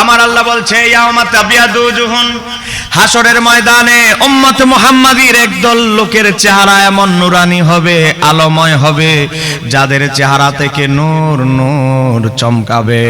আমার আল্লাহ বলছে হাসরের ময়দানে উম্মত মুহাম্মাদির একদল লোকের চেহারা এমন নুরানি হবে, আলোময় হবে, যাদের চেহারা থেকে নূর নূর চমকাবে।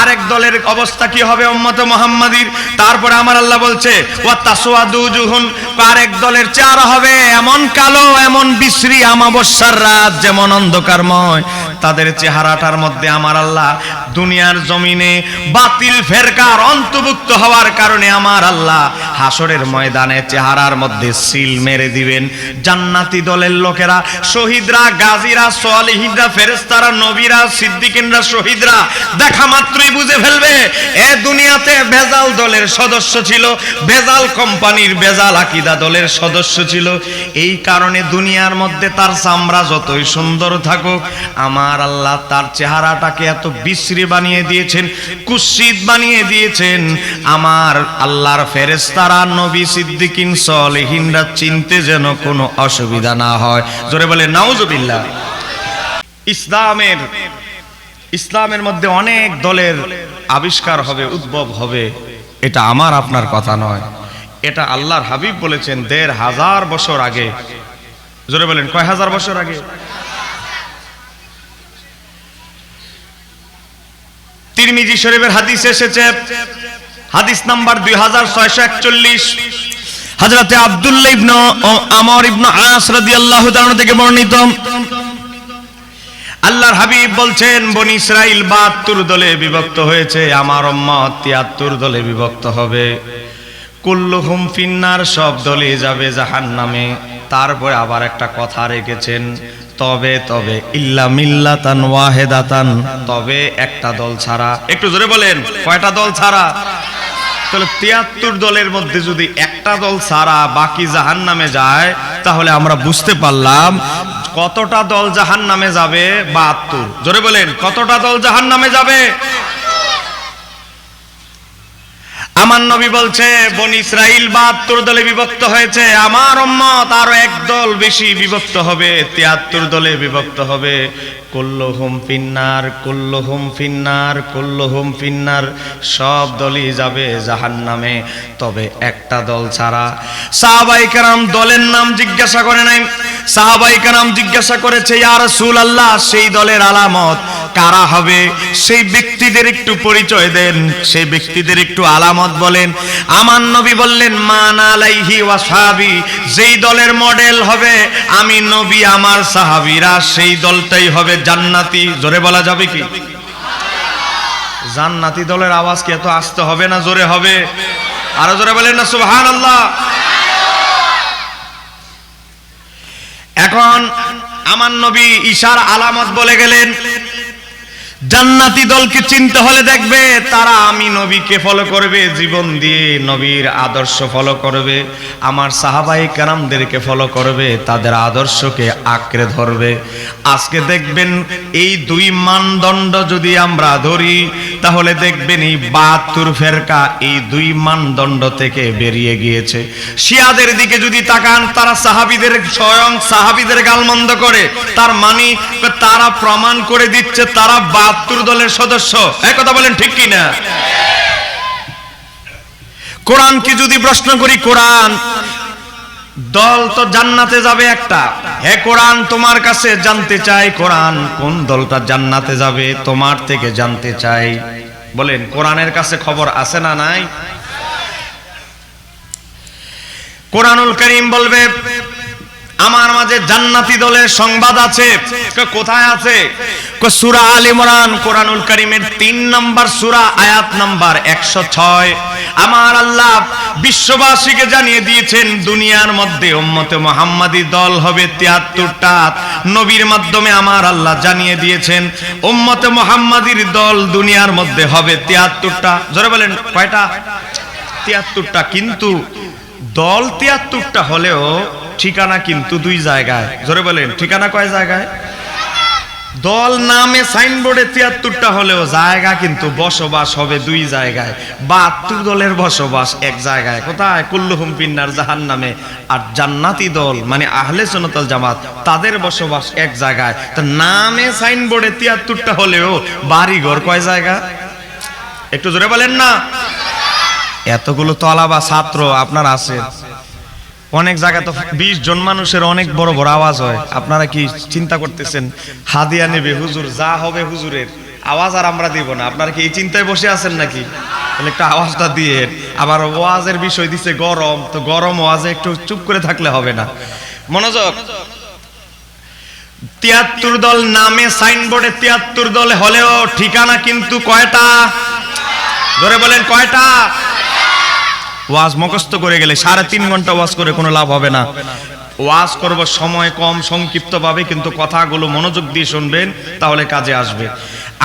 আরেক দলের অবস্থা কি হবে উম্মত মুহাম্মাদির? তারপরে আমার আল্লাহ বলছে, ওয়া তাসওয়াদু জুহুন আরেক দলের চেহারা হবে এমন কালো, এমন বিশ্রী, আমাবস্যার রাত, যেমন অন্ধকারময়। তাদের চেহারাটার মধ্যে আমার আল্লাহ দুনিয়ার জমিনে বাতিল ফেরকার অন্তর্ভুক্ত হওয়ার কারণে আমার আল্লাহ হাসরের ময়দানে চেহারার মধ্যে সিল মেরে দিবেন। জান্নাতি দলের লোকেরা, শহীদরা, গাজীরা সোয়ালিহিনরা ফেরেস্তারা নবীরা, সিদ্দিকিনরা, শহীদরা, দেখা মাত্রই বুঝে ফেলবে, এ দুনিয়াতে ভেজাল দলের সদস্য ছিল, ভেজাল কোম্পানির ভেজাল আকিদা দলের সদস্য ছিল। এই কারণে দুনিয়ার মধ্যে তার চামড়া যতই সুন্দর থাকুক, আমার আল্লাহ তার চেহারাটাকে এত বিশ্রী বানিয়ে দিয়েছেন, কুৎসিত বানিয়ে দিয়েছেন। আমার আল্লাহর ফেরেস্তারা নবী সিদ্দিকিন সলেহিনরা চিনতে যেন কোনো অসুবিধা না হয়। জোরে বলে, নাউজুবিল্লাহ। ইসলামের ইসলামের মধ্যে অনেক দলের আবিষ্কার হবে, উদ্ভব হবে। এটা আমার, আপনার কথা নয়। এটা আল্লাহর হাবিব বলেছেন, দেড় হাজার বছর আগে। জোরে বলেন, কয় হাজার বছর আগে? তিরমিজি শরীফের হাদিস এসেছে। হাদিস নাম্বার দুই হাজার ছয়শো একচল্লিশ। হাজরাতে আব্দুল্লাহ ইবনু আমর ইবনু আস রাদিয়াল্লাহু তাআলা থেকে বর্ণিত। আল্লাহর হাবিব বলছেন, বনি ইসরাইল বাহাত্তর দলে বিভক্ত হয়েছে, আমার উম্মত তিয়াত্তর দলে বিভক্ত হবে। কুল্লুহুম ফিন্নার সব দলে যাবে জাহান্নামে। তারপরে আবার একটা কথা রেখেছেন তবে তবে ইল্লা মিল্লাতান ওয়াহেদাতান তবে একটা দল ছাড়া। একটু জোরে বলেন। কয়টা দল ছাড়া? তাহলে তিয়াত্তর দলের মধ্যে যদি একটা দল ছাড়া বাকি জাহান নামে যায় তাহলে আমরা বুঝতে পারলাম কতটা দল জাহান নামে যাবে? বাহাত্তর। জোরে বলেন কতটা দল জাহান নামে যাবে? আমার নবী বলছে, বন ইসরাইল বাহাত্তর দলে বিভক্ত হয়েছে। আমার উম্মত আরও এক দল বেশি বিভক্ত হবে, তিয়াত্তর দলে বিভক্ত হবে। কুল্লুহুম ফিন্নার কুল্লুহুম ফিন্নার কুল্লুহুম ফিন্নার, সব দলই যাবে জাহান্নামে। তবে একটা দল ছাড়া সাহাবাই কারাম দলের নাম জিজ্ঞাসা করে নাই। সাহাবাই কারাম জিজ্ঞাসা করেছে, ইয়া রাসূলুল্লাহ, সেই দলের আলামত কারা হবে? সেই ব্যক্তিদের একটু পরিচয় দেন, সেই ব্যক্তিদের একটু আলামত বলেন। আমার নবী বললেন, মান আলাইহি ওয়াসাবি যেই দলের মডেল হবে, আমি নবী, আমার সাহাবীরা সেই দলটাই হবে জান্নাতি। জোরে বলা যাবে কি? জান্নাতি দলের আওয়াজ কি এত আসতে হবে না জোরে হবে? আরও জোরে বলেন না, সুবহানাল্লাহ। এখন আমার নবী ঈশার আলামত বলে গেলেন, জান্নাতি দলকে চিনতে হলে দেখবে তারা আমি নবীকে ফলো করবে, জীবন দিয়ে নবীর আদর্শ ফলো করবে, আমার সাহাবাই কারামদেরকে ফলো করবে, তাদের আদর্শকে আঁকড়ে ধরবে। আজকে দেখবেন এই দুই মানদণ্ড যদি আমরা ধরি তাহলে দেখবেন এই বাহাত্তর ফেরকা এই দুই মানদণ্ড থেকে বেরিয়ে গিয়েছে। শিয়াদের দিকে যদি তাকান, তারা সাহাবিদের স্বয়ং সাহাবিদের গালমন্দ করে। তার মানে তারা প্রমাণ করে দিচ্ছে, তারা বাহাত্তর দলের সদস্য। এক কথা বলেন ঠিক কি না কোরআনকে যদি প্রশ্ন করি, কোরআন দল তো জান্নাতে যাবে একটা। হে কোরআন, তোমার কাছে জানতে চাই, কোরআন কোন দলটা জান্নাতে যাবে, তোমার থেকে জানতে চাই। বলেন, কোরআনের কাছে খবর আছে না নাই? কোরআনুল করিম বলবে আমার মাঝে জান্নাতি দলের সংবাদ আছে। কোথায় আছে? সুরা আল ইমরান, কোরআনুল করিমের তিন নম্বর সুরা, আয়াত নাম্বার একশো ছয়। আমার আল্লাহ বিশ্ববাসীকে জানিয়ে দিয়েছেন, দুনিয়ার মধ্যে উম্মতে মোহাম্মদী দল হবে তিয়াত্তরটা। নবীর মাধ্যমে আমার আল্লাহ জানিয়ে দিয়েছেন, উম্মতে মোহাম্মদীর দল দুনিয়ার মধ্যে হবে তিয়াত্তরটা। জোরে বলেন, কয়টা? তিয়াত্তরটা। কিন্তু দল তিয়াত্তরটা হলেও ঠিকানা কিন্তু দুই জায়গায়। জোরে বলেন, ঠিকানা কয় জায়গায়? দল নামে সাইনবোর্ডে তিয়াত্তরটা হলেও জায়গা কিন্তু বসবাস হবে দুই জায়গায়। বাহাত্তর দলের বসবাস এক জায়গায়। কোথায়? কুল্লুহুম পিন্নার জাহান নামে আর জান্নাতি দল মানে আহলে সনতল জামাত, তাদের বসবাস এক জায়গায়। তো নামে সাইনবোর্ডে তিয়াত্তরটা হলেও বাড়িঘর কয় জায়গা? একটু জোরে বলেন না। এতগুলো তলা বা ছাত্র আপনার আছে। অনেক জায়গা তো বিশ জন মানুষের অনেক বড় বড় আওয়াজ হয়। আপনারা কি চিন্তা করতেছেন? হাদিয়া নেবে, হুজুর, যা হবে হুজুরের। আওয়াজ আর আমরা দিব না। আপনারা কি এই চিন্তায় বসে আছেন নাকি? একটু আওয়াজটা দিয়ে আবার ওয়াজের বিষয় দিছে গরম, তো গরম ওয়াজে একটু চুপ করে থাকলে হবে না। মনোযোগ। তিয়াত্তর দল নামে সাইনবোর্ডে তিয়াত্তর দল হলেও ঠিকানা কিন্তু কয়টা? ধরে বলেন কয়টা? ওয়াজ মুখস্থ করে গেলে সাড়ে তিন ঘণ্টা ওয়াজ করে কোনো লাভ হবে না। ওয়াজ করবার সময় কম, সংক্ষিপ্তভাবে, কিন্তু কথাগুলো মনোযোগ দিয়ে শুনবেন, তাহলে কাজে আসবে।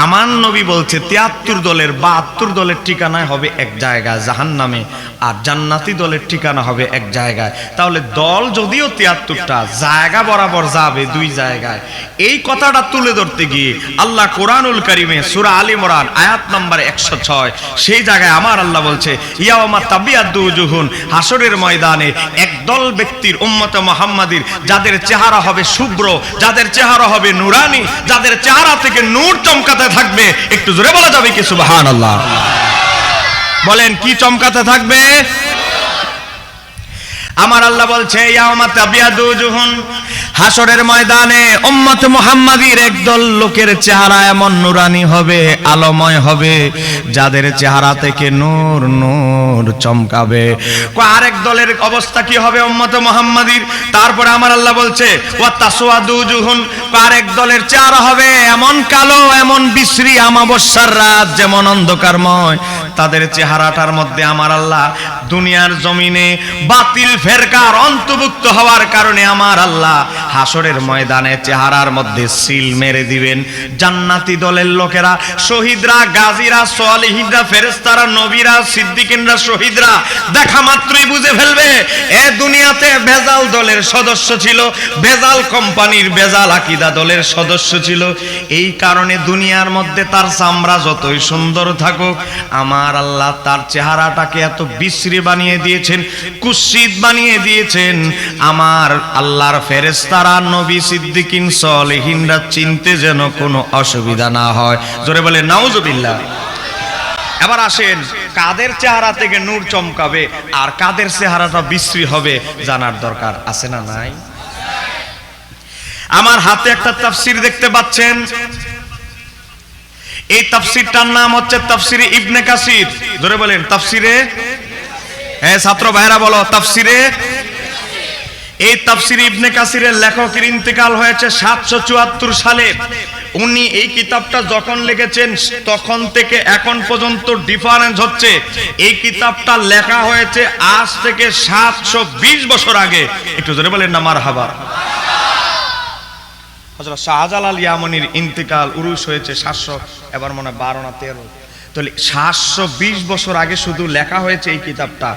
আমার নবী বলছে, তিয়াত্তর দলের বাহাত্তর দলের ঠিকানায় হবে এক জায়গায় জাহান নামে আর জান্নাতি দলের ঠিকানা হবে এক জায়গায়। তাহলে দল যদিও তিয়াত্তরটা, জায়গা বরাবর যাবে দুই জায়গায়। এই কথাটা তুলে ধরতে গিয়ে আল্লাহ কোরআনুল করিমে সুরা আলী মোরান আয়াত নম্বর একশো ছয়, সেই জায়গায় আমার আল্লাহ বলছে, ইয়াওমা তাবিয়াদ্দু জুহুন হাসরের ময়দানে একদল ব্যক্তির উম্মত মোহাম্মদীর, যাদের চেহারা হবে শুভ্র, যাদের চেহারা হবে নুরানি, যাদের চেহারা থেকে নূর চমকাতে থাকবে? একটু জোরে বলা যাবে কি? সুবাহান আল্লাহ বলেন কি চমকাতে থাকবে? আমার আল্লাহ বলছে হাসরের ময়দানে উম্মত মুহাম্মাদির একদল লোকের চেহারা এমন নুরানি হবে, আলোময় হবে, যাদের চেহারা থেকে নূর নূর চমকাবে। আরেক দলের অবস্থা কি হবে উম্মত মুহাম্মাদির? তারপরে আমার আল্লাহ বলছে, ওয়া তাসওয়াদু জুহুন আরেক দলের চেহারা হবে এমন কালো, এমন বিশ্রী, আমাবস্যার রাত, যেমন অন্ধকারময়। তাদের চেহারাটার মধ্যে আমার আল্লাহ দুনিয়ার জমিনে বাতিল ফেরকার অন্তর্ভুক্ত হওয়ার কারণে আমার আল্লাহ হাসরের ময়দানে চেহারার মধ্যে সিল মেরে দিবেন। জান্নাতি দলের লোকেরা, শহীদরা, গাজীরা সোয়ালিহিনরা ফেরেস্তারা নবীরা, সিদ্দিকিনরা, শহীদরা, দেখা মাত্রই বুঝে ফেলবে, এ দুনিয়াতে ভেজাল দলের সদস্য ছিল, ভেজাল কোম্পানির ভেজাল আকিদা দলের সদস্য ছিল। এই কারণে দুনিয়ার মধ্যে তার চামড়া যতই সুন্দর থাকুক, আমার আল্লাহ তার চেহারাটাকে এত বিশ্রী বানিয়ে দিয়েছেন, কুৎসিত বানিয়ে দিয়েছেন। আমার আল্লাহর ফেরেস্তারা নবী সিদ্দিকিন সলেহিনরা চিনতে যেন কোনো অসুবিধা না হয়। জোরে বলে, নাউজুবিল্লাহ। এবার আসেন, কাদের চেহারা থেকে নূর চমকাবে আর কাদের চেহারাটা বিশ্রী হবে জানার দরকার আছে না নাই? আমার হাতে একটা তাফসির দেখতে পাচ্ছেন। এই তাফসিরটার নাম হচ্ছে তাফসিরে ইবনে কাসির। ধরে বলেন, তাফসিরে হ্যাঁ ছাত্র ভাইরা বলো, তাফসিরে? এই তাফসির ইবনে কাসিরের লেখকের ইন্তেকাল হয়েছে সাতশো চুয়াত্তর সালে। উনি এই কিতাবটা যখন লিখেছেন, তখন থেকে এখন পর্যন্ত ডিফারেন্স হচ্ছে। এই কিতাবটা লেখা হয়েছে আজ থেকে সাতশো বিশ বছর আগে। একটু জোরে বলেন না মার হাবার শাহজালাল ইয়ামনির ইন্তেকাল উরুস হয়েছে সাতশো, এবার মনে বারো না তেরো। তাহলে সাতশো বিশ বছর আগে শুধু লেখা হয়েছে এই কিতাবটা।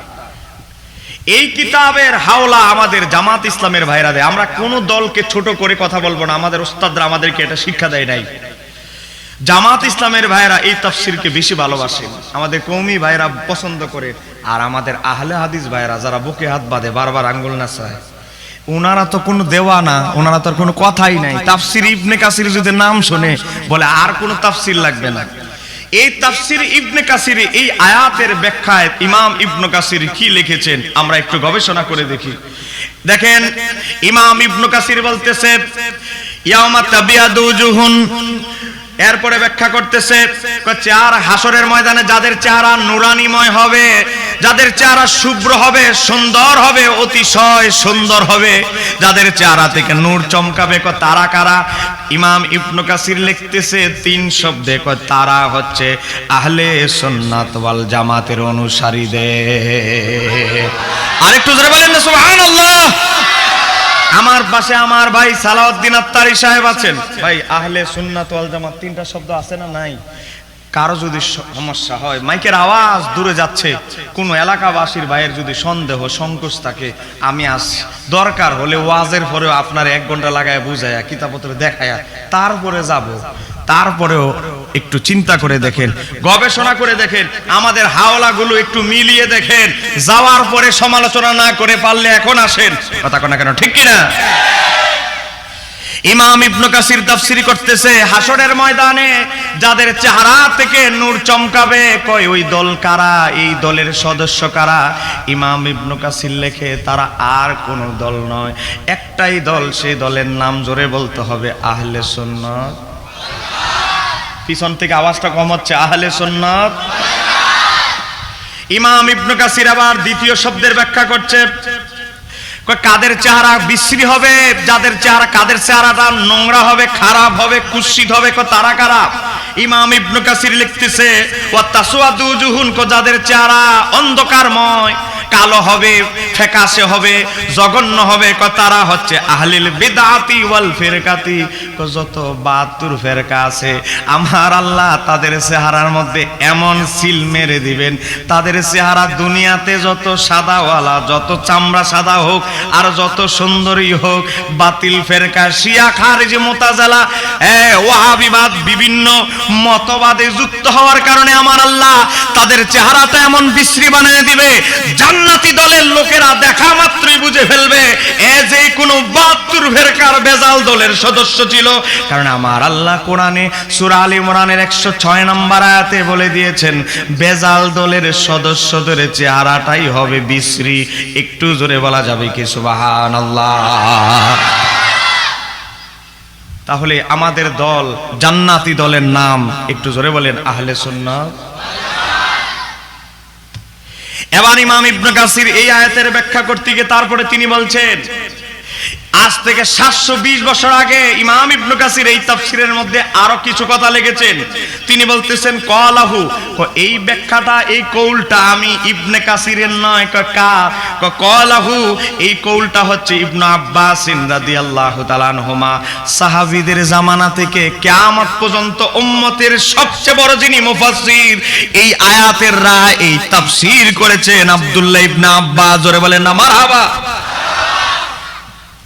এই কিতাবের হাওলা আমাদের জামাত ইসলামের ভাইরা দেয়। আমরা কোন দলকে ছোট করে কথা বলব না, আমাদের ওস্তাদরা আমাদেরকে এটা শিক্ষা দেয় নাই। জামাত ইসলামের ভাইরা এই তাফসিরকে বেশি ভালোবাসে। আমাদের কৌমি ভাইরা পছন্দ করে, আর আমাদের আহলে হাদিস ভাইরা যারা বুকে হাত বাঁধে, বারবার আঙ্গুল নাচায়। ওনারা তো কোনো দেওয়া না ওনারা তো আর কোনো কথাই নাই। তাফসির ইবনে কাসির যদি নাম শুনে, বলে আর কোনো তাফসির লাগবে না। এই তাফসির ইবনে কাসির, এই আয়াতের ব্যাখ্যায় ইমাম ইবনে কাসির কি লিখেছেন, আমরা একটু গবেষণা করে দেখি। দেখেন, ইমাম ইবনে কাসির বলতেছে, ইয়াউমা তাবিয়াদু জুহুন এরপরে ব্যাখ্যা করতেছে চেহারা হাসরের ময়দানে যাদের চেহারা নুরানিময় হবে যাদের চেহারা শুভ্র হবে, সুন্দর হবে, অতিশয় সুন্দর হবে। যাদের চেহারা থেকে নূর চমকাবে ক তারা কারা? ইমাম ইবনু কাসির লিখতেছে তিন শব্দে ক তারা হচ্ছে আহলে সুন্নাত ওয়াল জামাতের অনুসারীদের। আরেকটু জোরে বলেন না, সুবহানাল্লাহ। আমার পাশে আমার ভাই সালাউদ্দিন আত্তারি সাহেব আছেন। ভাই, আহলে সুন্নাত ওয়াল জামাত, তিনটা শব্দ আছে না নাই? কারও যদি সমস্যা হয়, মাইকের আওয়াজ দূরে যাচ্ছে। কোন এলাকাবাসীর ভাইয়ের যদি সন্দেহ, সংকোচ থাকে, আমি আসি দরকার হলে ওয়াজের পরেও আপনার এক ঘণ্টা লাগায় বুঝায়া, কিতাবপত্র দেখায়া, তারপরে যাব। তারপরেও একটু চিন্তা করে দেখেন, গবেষণা করে দেখেন, আমাদের হাওলাগুলো একটু মিলিয়ে দেখেন, যাওয়ার পরে সমালোচনা না করে পারলে এখন আসেন। কথা কোনা কেন, ঠিক কিনা? ইমাম ইবনু কাসির তাফসির করতেছে হাসরের ময়দানে যাদের চেহারা থেকে নূর চমকাবে, কয় ওই দল কারা, এই দলের সদস্য কারা? ইমাম ইবনু কাসির লেখে, তারা আর কোন দল নয়, একটাই দল, সেই দলের নাম জোরে বলতে হবে, আহলে সুন্নাত। পিছন থেকে আওয়াজটা কম হচ্ছে, আহলে সুন্নাত। ইমাম ইবনু কাসির আবার দ্বিতীয় শব্দের ব্যাখ্যা করছে কাদের চেহারা বিশ্রী হবে? যাদের চেহারা, কাদের চেহারাটা নোংরা হবে, খারাপ হবে, কুৎসিত হবে কো তারা খারাপ ইমাম ইবনু কাসির লিখতেছে, ওয়া তাসুয়াদু জুহুন কো যাদের চেহারা অন্ধকারময় কালো হবে ফেকাসে হবে, জঘন্য হবে। ক, তারা হচ্ছে আহলিল বিদাতি ওয়াল ফিরকাতি। যত বাহাত্তর ফেরকা আছে, আমার আল্লাহ তাদের চেহারার মধ্যে এমন সিল মেরে দিবেন। তাদের চেহারা দুনিয়াতে যত সাদাওয়ালা, যত চামড়া সাদা হোক আর যত সুন্দরী হোক, বাতিল ফেরকা, শিয়া, খারিজ, মোতাজালা ওয়াহাবিবাদ, বিভিন্ন মতবাদে যুক্ত হওয়ার কারণে আমার আল্লাহ তাদের চেহারাটা এমন বিশ্রী বানিয়ে দিবে জান্নাতি দলের লোকেরা দেখা মাত্রই বুঝে ফেলবে। এ যে কোনো বাহাত্তর ফেরকার বেজাল দলের সদস্য ছিল। কারণ আমার আল্লাহ কোরআনে সূরা আলী ইমরানের একশো ছয় নম্বর আয়াতে বলে দিয়েছেন, বেজাল দলের সদস্যদের চেহারাটাই হবে বিশ্রী। একটু জোরে বলা যাবে কি? সুবাহান আল্লাহ তাহলে আমাদের দল জান্নাতি দলের নাম একটু জোরে বলেন, আহলে সুন্নাত? এবার ইমাম ইবনে কাসির এই আয়াতের ব্যাখ্যা করতে গিয়ে তারপরে তিনি বলছেন আজ থেকে সাতশো বিশ বছর আগে ইমাম ইবনু কাসির এই তাফসিরের মধ্যে আরও কিছু কথা লেগেছেন তিনি বলতেছেন, কলাহু এই ব্যাখ্যাটা, এই কৌলটা আমি ইবনে কাসিরের নয় কলাহু, এই কৌলটা হচ্ছে ইবনু আব্বাস রাদিয়াল্লাহু তাআলা আনহুমা। সাহাবীদের জামানা থেকে কিয়ামত পর্যন্ত উম্মতের সবচেয়ে বড় যিনি মুফাসসির, এই আয়াতের রায়, এই তাফসীর করেছেন আব্দুল্লাহ ইবনে আব্বাস। জোরে বলেন না, মারহাবা।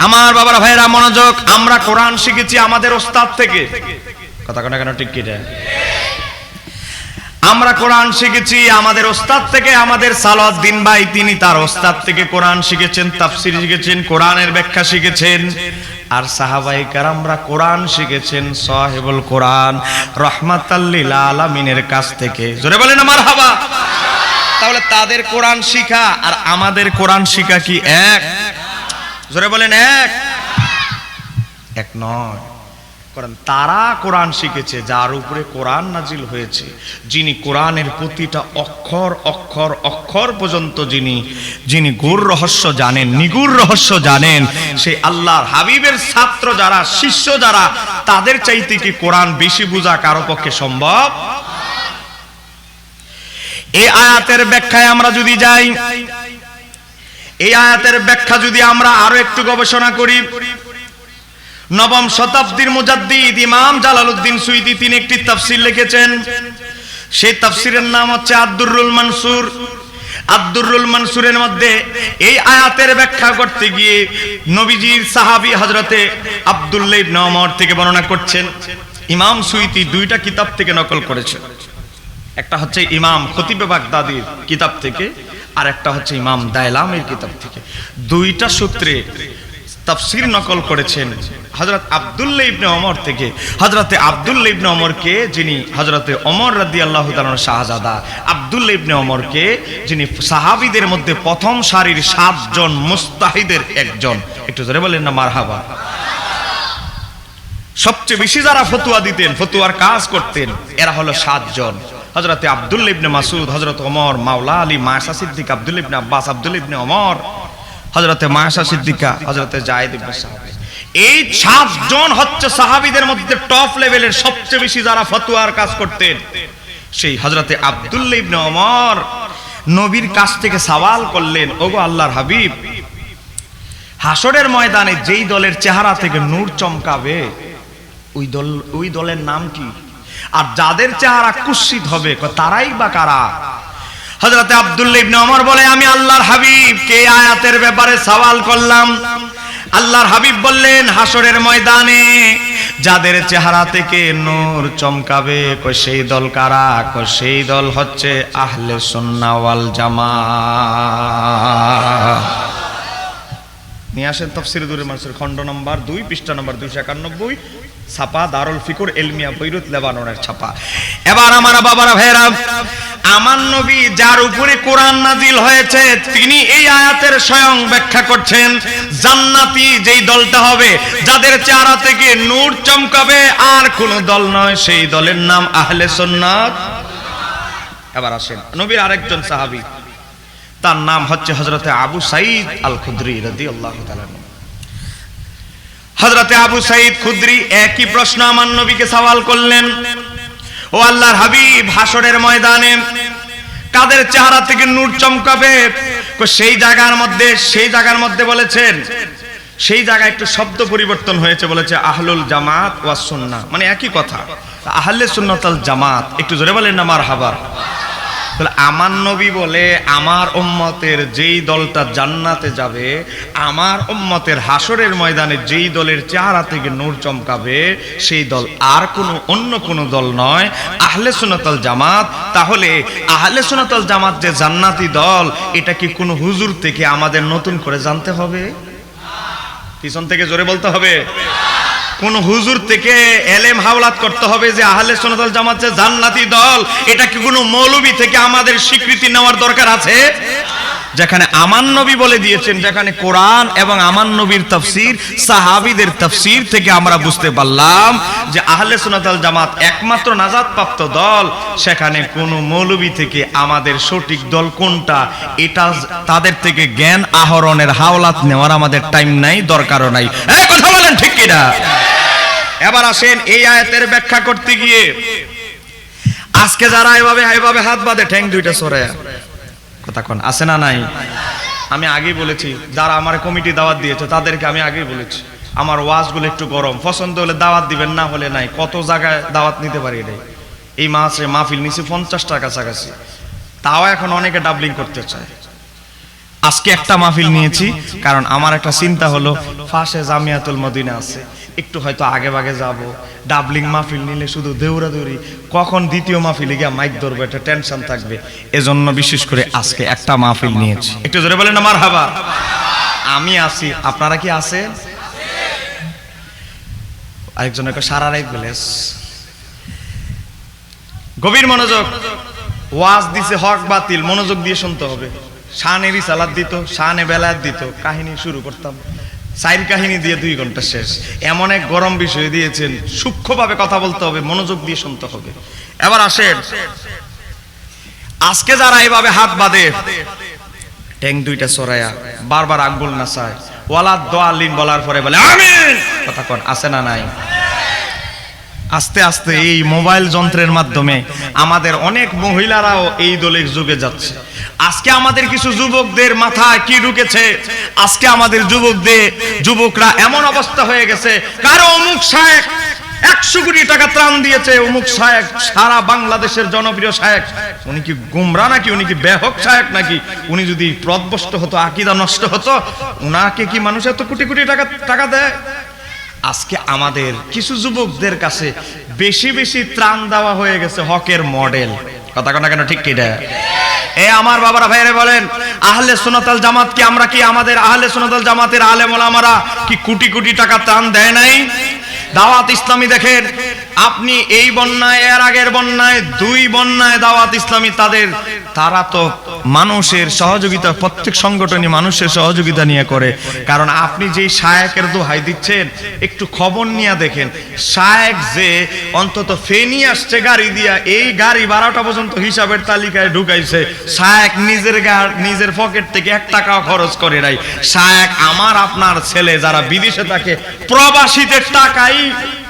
আমার বাবার ভাইরা মনোযোগ। আমরা কোরআন শিখেছি আমাদের ওস্তাদ থেকে। কথা কেন কেন, ঠিক আমরা কোরআন শিখেছি আমাদের ওস্তাদ থেকে, আমাদের সালাউদ্দিন ভাই, তিনি তার ওস্তাদ থেকে কোরআন শিখেছেন, তাফসির শিখেছেন, কোরআনের ব্যাখ্যা শিখেছেন। আর সাহাবাই কারামরা কোরআন শিখেছেন সাহেবুল কোরআন রহমাতাল্লিল আলামিনের কাছ থেকে। জোরে বলেন আমার হাবা তাহলে তাদের কোরআন শিখা আর আমাদের কোরআন শিখা কি এক? জোরে বলেন এক। এক নয়। কারণ তারা কোরআন শিখেছে, যার উপরে কোরআন নাজিল হয়েছে। যিনি কোরআনের প্রতিটা অক্ষর অক্ষর অক্ষর পর্যন্ত যিনি যিনি গুর রহস্য জানেন, নিগুর রহস্য জানেন, সেই আল্লাহর হাবিবের ছাত্র যারা, শিষ্য যারা, তাদের চাইতে কি কোরআন বেশি বোঝা কারও পক্ষে সম্ভব? এই আয়াতের ব্যাখ্যায় আমরা যদি যাই এই আয়াতের ব্যাখ্যা যদি আমরা আরও একটু গবেষণা করি, নবম শতাব্দীর মুজাদ্দিদ ইমাম জালালউদ্দিন সুইদি তিনি একটি তাফসির লিখেছেন। সেই তাফসিরের নাম হচ্ছে আব্দুরুল মানসুর। আব্দুরুল মানসুরের মধ্যে এই আয়াতের ব্যাখ্যা করতে গিয়ে নবীজির সাহাবী হযরতে আব্দুল্লাহ ইবনে ওমর থেকে বর্ণনা করছেন, ইমাম সুইতি দুইটা কিতাব থেকে নকল করেছেন একটা হচ্ছে ইমাম খতিবে বাগদাদির কিতাব থেকে আর একটা হচ্ছে ইমাম দায়লামের কিতাব থেকে। দুইটা সূত্রে তাফসির নকল করেছেন হযরত আব্দুল্লাহ ইবনে ওমর থেকে। হযরতে আব্দুল্লাহ ইবনে ওমরকে যিনি হযরতে ওমর রাদিয়াল্লাহু তাআলার শাহজাদা, আব্দুল্লাহ ইবনে ওমরকে যিনি সাহাবিদের মধ্যে প্রথম সারির সাতজন মুস্তাহিদের একজন। একটু জোরে বলেন না, মারহাবা। সবচেয়ে বেশি যারা ফতুয়া দিতেন, ফতুয়ার কাজ করতেন, এরা হলো সাতজন। হজরতে আব্দুল ইবনে মাসুদ হজরত ওমর, মাওলা আলী মাসা সিদ্দিক, আব্দুল ইবনে আব্বাস, আব্দুল ইবনে ওমর হজরতে মাসা সিদ্দিকা হজরতে জায়েদ ইবনে সাহাবী। এই সাতজন হচ্ছে সাহাবীদের মধ্যে টপ লেভেলের সবচেয়ে বেশি যারা ফতুয়ার কাজ করতেন। সেই হজরতে আব্দুল্লাহ ইবনে ওমর নবীর কাছ থেকে সওয়াল করলেন, ওগো আল্লাহর হাবিব হাসরের ময়দানে যেই দলের চেহারা থেকে নূর চমকাবে, ওই দল, ওই দলের নাম কি? আর যাদের চেহারা কুৎসিত হবে তারাই বা কারা? হযরতে আব্দুল্লাহ ইবনে ওমর বলে, আমি আল্লাহর হাবিব। কে আয়াতের ব্যাপারে সওয়াল করলাম। আল্লাহর হাবিব বললেন হাসরের ময়দানে যাদের চেহারা থেকে নূর চমকাবে সেই দল কারা? সেই দল হচ্ছে আহলে সুন্নাহ ওয়াল জামাত। নিয়ে আসেন তফসির দুরে মানুষের খণ্ড নম্বর দুই, পৃষ্ঠা নম্বর দুইশো একানব্বই, ছাপা দারুল ফিকুর এলমিয়া বৈরুত লেবাননের ছাপা। এবার আমার বাবারা ভাইরা আমার নবী যার উপরে কোরআন নাজিল হয়েছে, তিনি এই আয়াতের স্বয়ং ব্যাখ্যা করছেন, জান্নাতি যেই দলটা হবে, যাদের চেহারা থেকে নূর চমকাবে, আর কোন দল নয়, সেই দলের নাম আহলে সুন্নাত। এবার আসেন, নবীর আরেকজন সাহাবী। তার নাম হচ্ছে হজরতে আবু সাইদ আল খুদ্রি রাদি আল্লাহ হজরতে আবু সাইদ খুদ্রি একই প্রশ্ন আমার নবীকে সওয়াল করলেন। ও আল্লাহর হাবিব হাসরের ময়দানে কাদের চেহারা থেকে নূর চমকাবে? সেই জায়গার মধ্যে, সেই জায়গার মধ্যে বলেছেন, সেই জায়গায় একটু শব্দ পরিবর্তন হয়েছে বলেছে আহলুল জামাত ওয়া সুন্নাহ। মানে একই কথা, আহলে সুন্নাতাল জামাত, একটু জোরে বলেন না মার হাবার তাহলে আমার নবী বলে আমার উম্মতের যেই দলটা জান্নাতে যাবে, আমার উম্মতের হাসরের ময়দানে যেই দলের চেহারা থেকে নূর চমকাবে, সেই দল আর কোনো, অন্য কোনো দল নয়। আহলে সুনাতল জামাত, তাহলে আহলে সুনাতল জামাত যে জান্নাতি দল, এটা কি কোনো হুজুর থেকে আমাদের নতুন করে জানতে হবে? পিছন থেকে জোরে বলতে হবে। কোন হুজুর থেকে এলেম হাওলাত করতে হবে যে আহলে সোনাদল জামাত যে জান্নাতি দল, এটা কি কোনো মৌলবী থেকে আমাদের স্বীকৃতি নেওয়ার দরকার আছে? যেখানে আমান নবী বলে দিয়েছেন, যেখানে কোরআন এবং আমান নবীর তফসির, সাহাবিদের তফসির থেকে আমরা বুঝতে পারলাম যে আহলে সোনাদল জামাত একমাত্র নাজাদ প্রাপ্ত দল। সেখানে কোনো মৌলবী থেকে আমাদের সঠিক দল কোনটা, এটা তাদের থেকে জ্ঞান আহরণের হাওলাত নেওয়ার আমাদের টাইম নাই, দরকারও নাই। কথা বলেন ঠিক কিনা? এবার আসেন এই আয়াতের ব্যাখ্যা করতে গিয়ে। আজকে যারা এভাবে এভাবে হাত বাঁধে, ঠ্যাং দুইটা সরে কথা কোন, আছে না নাই? আমি আগেই বলেছি, যারা আমার কমিটি দাওয়াত দিয়েছে, তাদেরকে আমি আগেই বলেছি, আমার ওয়াজগুলো একটু গরম। পছন্দ হলে দাওয়াত দিবেন, না হলে নাই। কত জায়গায় দাওয়াত নিতে পারি এটাই? এই মাসে মাহফিল নিচে পঞ্চাশ টাকা কাছাকাছি। তাও এখন অনেকে ডাবলিং করতে চায়। আজকে একটা মাহফিল নিয়েছি, কারণ আমার একটা চিন্তা হলো, ফাঁসে জামিয়াতুল মদিনা আছে। একটু হয়তো আগে ভাগে যাব। ডাবলিং মাহফিল নিলে শুধু দেউরাদৌড়ি কখন দ্বিতীয় মাহফিলে গিয়ে মাইক ধরবো, একটা টেনশন থাকবে। এজন্য বিশেষ করে আজকে একটা মাহফিল নিয়েছি। একটু জোরে বলেন আমার হাবা আমি আছি। আপনারা কি আছেন আরেকজন একটা সারা রাত বলে গভীর মনোযোগ। ওয়াজ দিছে হক বাতিল, মনোযোগ দিয়ে শুনতে হবে। শানেরই সালাদ দিত, শানে বেলায় দিত। কাহিনী শুরু করতাম। সাইর কাহিনী দিয়ে দুই ঘণ্টা শেষ। এমন এক গরম বিষয় দিয়েছেন, সূক্ষ্মভাবে কথা বলতে হবে, মনোযোগ দিয়ে শুনতে হবে। এবার আসেন। আজকে যারা এইভাবে হাত বাঁধে ট্যাং দুইটা সরাইয়া বারবার আঙ্গুল নাচায়, ওয়ালা দোয়ালিন বলার পরে বলে, আমিন! কথা কন, আছে না নাই? আস্তে আস্তে এই মোবাইল যন্ত্রের মাধ্যমে আমাদের অনেক মহিলারাও এই দলের যুগে যাচ্ছে। আজকে আমাদের কিছু যুবকদের মাথায় কি ঢুকেছে? আজকে আমাদের যুবকদের, যুবকরা এমন অবস্থা হয়ে গেছে। কারও অমুক শায়েক একশো কোটি টাকা ত্রাণ দিয়েছে, অমুক শায়েক সারা বাংলাদেশের জনপ্রিয় শায়েক। উনি কি গুমরা নাকি? উনি কি ব্যাহক শায়েক নাকি? উনি যদি প্রদবষ্ট হতো, আকিদা নষ্ট হতো, উনাকে কি মানুষ এত কোটি কোটি টাকা টাকা দেয়? আজকে আমাদের কিছু যুবকদের কাছে বেশি বেশি ত্রাণ দেওয়া হয়ে গেছে হকের মডেল। কথা কথা কেন, ঠিক কিটা এ আমার বাবারা ভাইরে বলেন, আহলে সোনাতাল জামাত কি আমরা কি আমাদের আহলে সোনাতাল জামাতের আলে মোলামারা কি কোটি কোটি টাকা ত্রাণ দেয় নাই? দাওয়াত ইসলামী দেখেন আপনি এই বন্যায়, এর আগের বন্যায়, দুই বন্যায় দাওয়াত ইসলামী তাদের, তারা তো মানুষের সহযোগিতা, প্রত্যেক সংগঠনই মানুষের সহযোগিতা নিয়ে করে। কারণ আপনি যেই শায়েকের দোহাই দিচ্ছেন, একটু খবর নিয়ে দেখেন। শায়েক যে অন্তত ফেনি আসছে গাড়ি দিয়া, এই গাড়ি বারোটা পর্যন্ত হিসাবের তালিকায় ঢুকাইছে। শায়েক নিজের নিজের পকেট থেকে এক টাকাও খরচ করে নাই। শায়েক আমার আপনার ছেলে, যারা বিদেশে থাকে, প্রবাসীদের টাকাই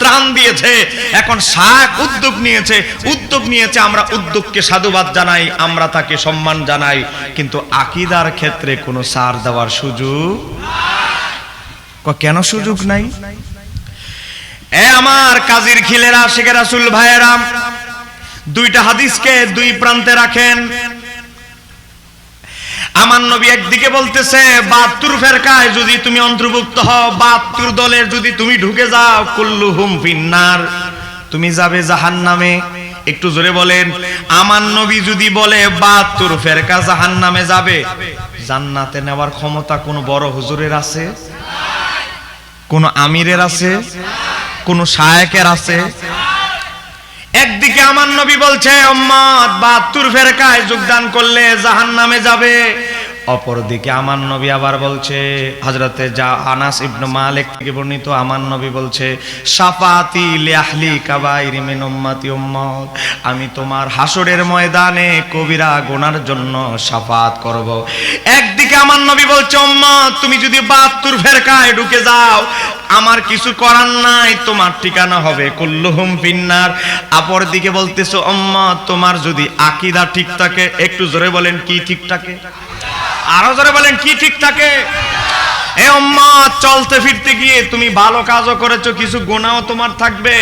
ত্রাণ দিয়েছে। এখন শাক উদ্যোগ নিয়েছে উদ্যোগ নিয়েছে, আমরা উদ্যোগকে সাধুবাদ জানাই, আমরা তাকে সম্মান জানাই, কিন্তু আকিদার ক্ষেত্রে কোনো সার দেওয়ার সুযোগ কেন সুযোগ নাই? এ আমার কাজীর খিলেরা শেখের রাসুল ভাইয়েরাম দুইটা হাদিসকে দুই প্রান্তে রাখেন। আমার নবী একদিকে বলতেছে, বাহাত্তর ফেরকায় যদি তুমি অন্তর্ভুক্ত হও, বাহাত্তর দলের যদি তুমি ঢুকে যাও কুল্লু হুম ফিন্নার। তুমি যাবে জাহান নামে একটু জোরে বলেন, আমার নবী যদি বলে, বাহাত্তর ফেরকা জাহান নামে যাবে, জান্নাতে নেওয়ার ক্ষমতা কোনো বড় হুজুরের আছে? কোন আমিরের আছে? কোন শায়েকের আছে? একদিকে আমার নবী বলছে বাহাত্তর ফেরকায় যোগদান করলে জাহান নামে যাবে। অপরদিকে আমার নবী আবার বলছে হজরতে যা আনাস ইবনু মালিক থেকে বর্ণিত, আমার নবী বলছে উম্মতি আমি তোমার হাসরের ময়দানে কবিরা গোনার জন্য সাফাত করব। একদিকে আমার নবী বলছে, উম্মত, তুমি যদি বাহাত্তর ফেরকায় ঢুকে যাও, আমার কিছু করার নাই, তোমার ঠিকানা হবে কুল্লুহুম ফিন্নার। আপর দিকে বলতেছো আম্মা তোমার যদি আকিদা ঠিক থাকে, একটু জোরে বলেন কি ঠিক থাকে? আরও জোরে বলেন, কি ঠিক থাকে? এ চলতে ফিরতে গিয়ে তুমি ভালো কাজও করেছ, কিছু গোনাও তোমার থাকবে।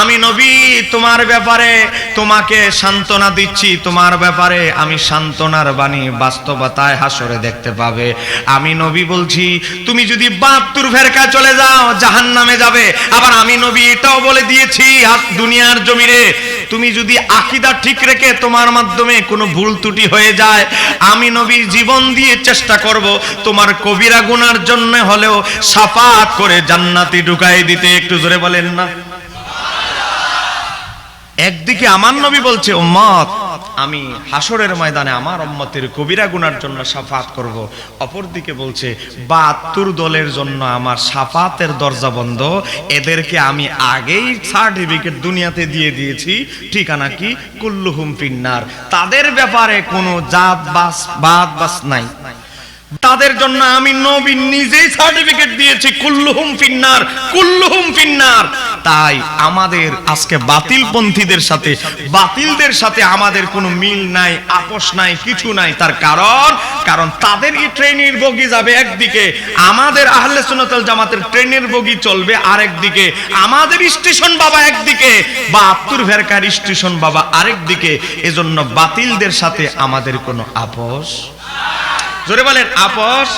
আমি নবী, তোমার ব্যাপারে তোমাকে সান্ত্বনা দিচ্ছি, তোমার ব্যাপারে আমি সান্ত্বনার বাণী বাস্তবতায় হাসরে দেখতে পাবে। আমি নবী বলছি, তুমি যদি বাহাত্তর ফেরকা চলে যাও জাহান নামে যাবে। আবার আমি নবী এটাও বলে দিয়েছি দুনিয়ার জমিরে তুমি যদি আকিদা ঠিক রেখে তোমার মাধ্যমে কোনো ভুল ত্রুটি হয়ে যায়, আমি নবী জীবন দিয়ে চেষ্টা করব তোমার কবিরা গুনার জন্য হলেও সাফাত করে জান্নাতি ঢুকাই দিতে। একটু জোরে বলেন না। একদিকে আমার নবী বলছে, উম্মত আমি হাসরের ময়দানে আমার অম্মতের কবিরা গুনার জন্য সাফাত করব। অপরদিকে বলছে, বাহাত্তর দলের জন্য আমার সাফাতের দরজা বন্ধ। এদেরকে আমি আগেই সার্টিফিকেট দুনিয়াতে দিয়ে দিয়েছি। ঠিকানা কি? কুল্লুহুম ফিন্নার। তাদের ব্যাপারে কোনো জাত বাস বাদ বাস নাই। তাদের জন্য আমি নবী নিজেই সার্টিফিকেট দিয়েছি, কুল্লুহুম ফিন্নার কুল্লুহুম ফিন্নার। তাই আমাদের আজকে বাতিল পন্থীদের সাথে, বাতিলদের সাথে আমাদের কোনো মিল নাই, আপোষ নাই, কিছু নাই। তার কারণ কারণ তাদের এই ট্রেনের বগি যাবে একদিকে, আমাদের আহলে সুন্নাতুল জামাতের ট্রেনের বগি চলবে আরেক দিকে আমাদের স্টেশন বাবা একদিকে বা আব্দুর ভেরকার স্টেশন বাবা আরেক দিকে এজন্য বাতিলদের সাথে আমাদের কোনো আপোষ জোরে বলেন আপস।